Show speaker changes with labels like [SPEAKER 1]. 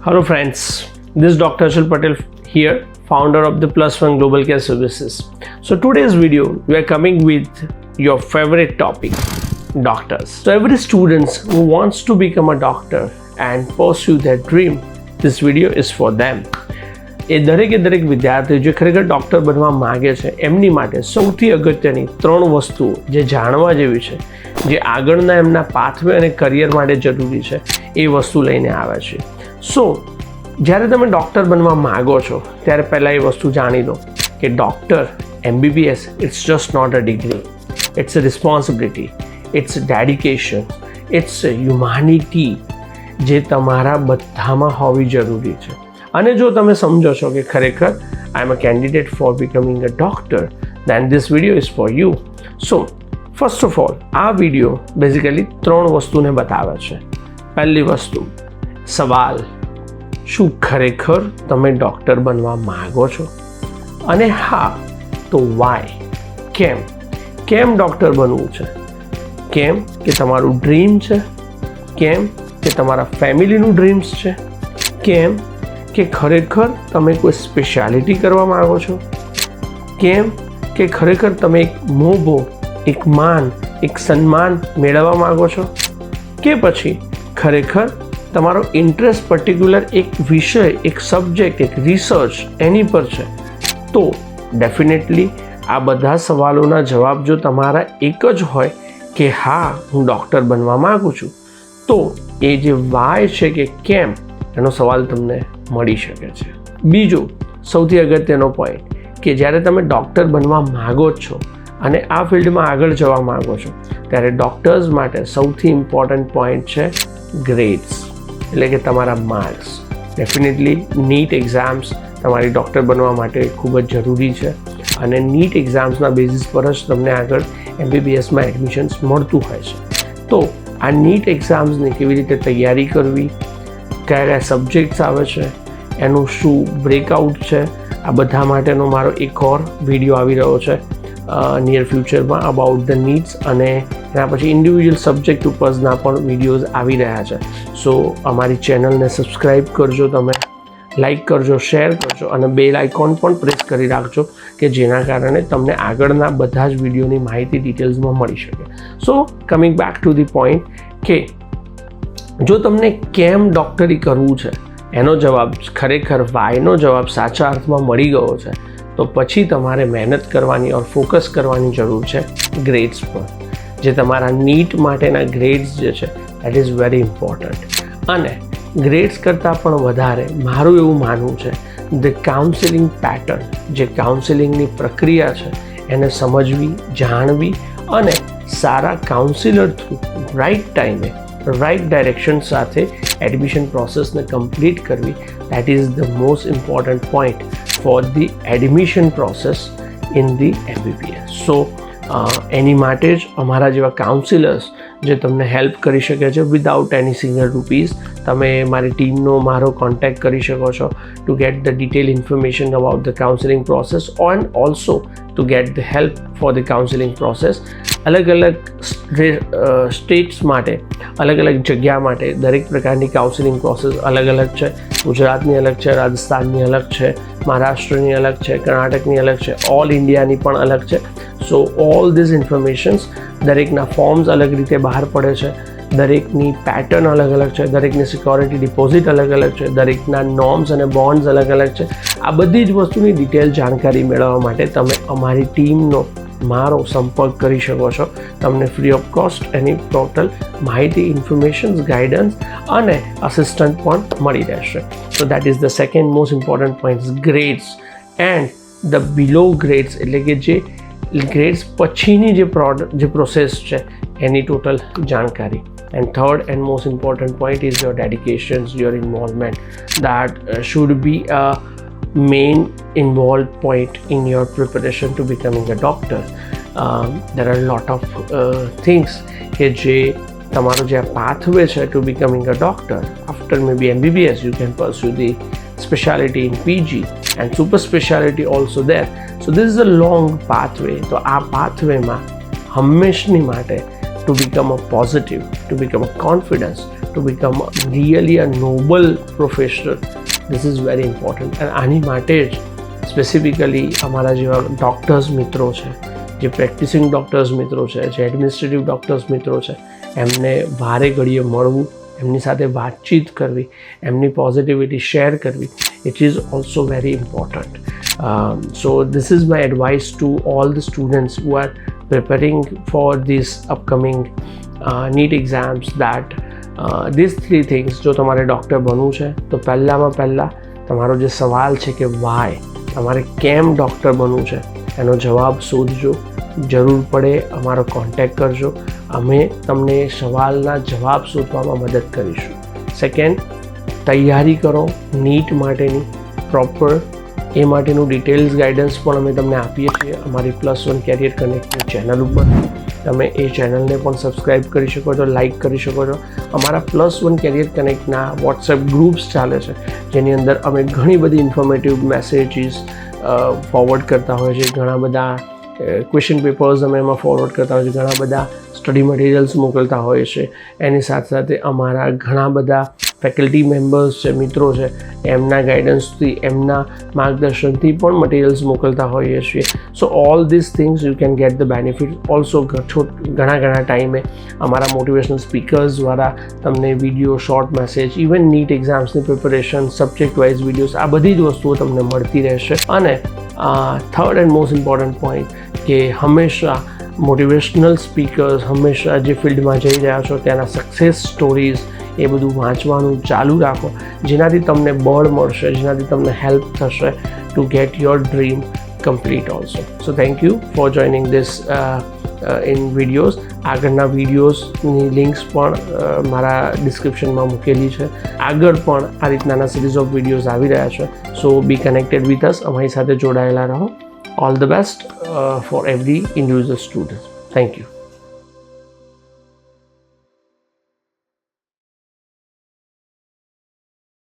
[SPEAKER 1] Hello, friends. This is Dr. Ashil Patel here, founder of the Plus One Global Care Services. So, today's video, we are coming with your favorite topic doctors. So, every student who wants to become a doctor and pursue their dream, this video is for them. એ દરેકે દરેક વિદ્યાર્થીઓ જે ખરેખર doctor બનવા માગે છે એમની માટે સૌથી અગત્યની ત્રણ વસ્તુઓ જે જાણવા જેવી છે જે આગળના એમના પાથવે અને કરિયર માટે જરૂરી છે એ વસ્તુ લઈને આવે છે સો જ્યારે તમે ડૉક્ટર બનવા માગો છો, ત્યારે પહેલાં એ વસ્તુ જાણી લો કે doctor MBBS it's just not a degree it's a responsibility it's dedication it's humanity જે તમારા બધામાં હોવી જરૂરી છે. અને જો તમે સમજો છો કે ખરેખર I am a candidate for becoming a doctor then this video is for you so first of all આ વીડિયો બેઝિકલી ત્રણ વસ્તુને બતાવે છે. પહેલી વસ્તુ, સવાલ. શું ખરેખર તમે ડૉક્ટર બનવા માગો છો? અને હા, તો વાય કેમ? કેમ ડૉક્ટર બનવું છે? કેમ કે તમારું ડ્રીમ છે? કેમ કે તમારા ફેમિલીનું ડ્રીમ્સ છે? કેમ કે ખરેખર તમે કોઈ સ્પેશિયાલિટી કરવા માગો છો? કેમ કે ખરેખર તમે એક મોભો, એક માન, એક સન્માન મેળવવા માગો છો? કે પછી ખરેખર તમારો ઇન્ટરેસ્ટ પર્ટિક્યુલર એક વિષય, એક સબ્જેક્ટ એક રિસર્ચ એની પર છે. તો ડેફિનેટલી આ બધા સવાલોના જવાબ જો તમારા એક જ હોય કે હા, હું ડૉક્ટર બનવા માગું છું, તો એ જે વાય છે કે કેમ, એનો સવાલ તમને મળી શકે છે. બીજો, સૌથી અગત્યનો પોઈન્ટ કે જ્યારે તમે ડૉક્ટર બનવા માગો છો અને આ ફિલ્ડમાં આગળ જવા માગો છો, ત્યારે ડૉક્ટર્સ માટે સૌથી ઇમ્પોર્ટન્ટ પોઈન્ટ છે ગ્રેડ્સ એટલે કે તમારા માર્ક્સ ડેફિનેટલી નીટ એક્ઝામ્સ તમારી ડૉક્ટર બનવા માટે ખૂબ જ જરૂરી છે. અને નીટ એક્ઝામ્સના બેઝિસ પર જ તમને આગળ એમબીબીએસમાં એડમિશન્સ મળતું હોય છે. તો આ નીટ એક્ઝામ્સની કેવી રીતે તૈયારી કરવી? કયા કયા સબ્જેક્ટ્સ આવે છે? એનું શું બ્રેકઆઉટ છે? આ બધા માટેનો મારો એક ઓર વીડિયો આવી રહ્યો છે. નિયર ફ્યુચરમાં અબાઉટ ધ નીડ્સ અને એના પછી ઇન્ડિવિજ્યુઅલ સબ્જેક્ટ ઉપરના પણ વિડીયોઝ આવી રહ્યા છે. સો અમારી ચેનલને સબસ્ક્રાઈબ કરજો તમે લાઈક કરજો શેર કરજો અને બેલ આઇકોન પણ પ્રેસ કરી રાખજો કે જેના કારણે તમને આગળના બધા જ વિડીયોની માહિતી ડિટેલ્સમાં મળી શકે. So coming back to the point કે જો તમને કેમ ડૉક્ટરી કરવું છે, એનો જવાબ ખરેખર વાયનો જવાબ સાચા અર્થમાં મળી ગયો છે. તો પછી તમારે મહેનત કરવાની ઓર ફોકસ કરવાની જરૂર છે ગ્રેડ્સ પર. જે તમારા નીટ માટેના ગ્રેડ્સ જે છે દેટ ઇઝ વેરી ઇમ્પોર્ટન્ટ અને ગ્રેડ્સ કરતાં પણ વધારે મારું એવું માનવું છે ધ કાઉન્સેલિંગ પેટર્ન જે કાઉન્સેલિંગની પ્રક્રિયા છે, એને સમજવી, જાણવી અને સારા કાઉન્સિલર થ્રુ રાઈટ ટાઈમે રાઈટ ડાયરેક્શન સાથે એડમિશન પ્રોસેસને કમ્પ્લીટ કરવી that is the most important point for the admission process in the MBBS so એની માટે જ અમારા જેવા કાઉન્સિલર્સ જે તમને હેલ્પ કરી શકે છે વિદાઉટ એની સિંગલ રૂપીઝ તમે મારી ટીમનો મારો કોન્ટેક્ટ કરી શકો છો to get the detail information about the counselling process and also to get the help for the counselling process અલગ અલગ સ્ટેટ્સ માટે અલગ અલગ જગ્યા માટે દરેક પ્રકારની કાઉન્સિલિંગ પ્રોસેસ અલગ અલગ છે. ગુજરાતની અલગ છે, રાજસ્થાનની અલગ છે, મહારાષ્ટ્રની અલગ છે, કર્ણાટકની અલગ છે ઓલ ઇન્ડિયાની પણ અલગ છે. સો ઓલ ધીઝ ઇન્ફોર્મેશન્સ દરેકના ફોર્મ્સ અલગ રીતે બહાર પડે છે. દરેકની પેટર્ન અલગ અલગ છે. દરેકની સિક્યોરિટી ડિપોઝિટ અલગ અલગ છે. દરેકના નોર્મ્સ અને બોન્ડ્સ અલગ અલગ છે. આ બધી જ વસ્તુની ડિટેલ જાણકારી મેળવવા માટે તમે અમારી ટીમનો મારો સંપર્ક કરી શકો છો. તમને ફ્રી ઓફ કોસ્ટ એની ટોટલ માહિતી ઇન્ફોર્મેશન્સ ગાઈડન્સ અને અસિસ્ટન્ટ પણ મળી રહેશે. So that is the second most important points grades and the below grades એટલે કે જે ગ્રેડ્સ પછીની જે પ્રોડક્ટ જે પ્રોસેસ છે એની ટોટલ જાણકારી. And third and most important point is your dedications your involvement. That uh, should be a main involved point in your preparation to becoming a doctor um, there are a lot of uh, things કે જે તમારો જે pathway છે to becoming a doctor after maybe MBBS you can pursue the speciality in PG and super speciality also there so this is a long pathway તો આ પાથવેમાં હંમેશની માટે to become a positive, to become a confidence, to become a really a noble professional. This is very important. અને આની માટે જ specifically અમારા જેવા ડૉક્ટર્સ મિત્રો છે જે પ્રેક્ટિસિંગ ડૉક્ટર્સ મિત્રો છે જે એડમિનિસ્ટ્રેટિવ ડૉક્ટર્સ મિત્રો છે એમને વારે ઘડીએ મળવું એમની સાથે વાતચીત કરવી એમની પોઝિટિવિટી શેર કરવી it is also very important so this is my advice to all the students who are preparing for this upcoming uh, NEET exams that uh, three things જો તમારે ડૉક્ટર બનવું છે તો પહેલાંમાં પહેલાં તમારો જે સવાલ છે કે વાય તમારે કેમ ડૉક્ટર બનવું છે એનો જવાબ શોધજો. જરૂર પડે અમારો કોન્ટેક્ટ કરજો. અમે તમને સવાલના જવાબ શોધવામાં મદદ કરીશું. સેકન્ડ તૈયારી કરો નીટ માટેની પ્રોપર એ માટેનું ડિટેલ્સ ગાઈડન્સ પણ અમે તમને આપીએ છીએ. અમારી પ્લસ વન કેરિયર કનેક્ટની ચેનલ ઉપર. તમે એ ચેનલને પણ સબસ્ક્રાઈબ કરી શકો છો લાઈક કરી શકો છો. અમારા પ્લસ વન કેરિયર કનેક્ટના વોટ્સએપ ગ્રુપ્સ ચાલે છે, જેની અંદર અમે ઘણી બધી ઇન્ફોર્મેટિવ મેસેજીસ ફોરવર્ડ કરતા હોઈએ છીએ. ઘણા બધા ક્વેશ્ચન પેપર્સ અમે એમાં ફોરવર્ડ કરતા હોય છે ઘણા બધા સ્ટડી મટીરિયલ્સ મોકલતા હોય છે એની સાથે સાથે અમારા ઘણા બધા ફેકલ્ટી મેમ્બર્સ છે, મિત્રો છે, એમના ગાઈડન્સથી એમના માર્ગદર્શનથી પણ મટીરિયલ્સ મોકલતા હોઈએ છીએ. So all this things you can get the benefit also ઘણા ઘણા ટાઈમે અમારા મોટિવેશનલ સ્પીકર્સ દ્વારા તમને video short message even NEET એક્ઝામ્સની preparation subject wise videos આ બધી જ વસ્તુઓ તમને મળતી રહેશે. અને third and most important point કે હંમેશા મોટિવેશનલ સ્પીકર્સ હંમેશા જે ફિલ્ડમાં જઈ રહ્યા છો, ત્યાંના સક્સેસ સ્ટોરીઝ એ બધું વાંચવાનું ચાલુ રાખો. જેનાથી તમને બળ મળશે, જેનાથી તમને હેલ્પ થશે to get your dream complete also so thank you for joining this in videos આગળના વિડીયોઝની લિંક્સ પણ મારા ડિસ્ક્રિપ્શનમાં મૂકેલી છે. આગળ પણ આ રીતના સિરીઝ ઓફ વિડીયોઝ આવી રહ્યા છે. So be connected with us અમારી સાથે જોડાયેલા રહો. All the best for every individual student thank you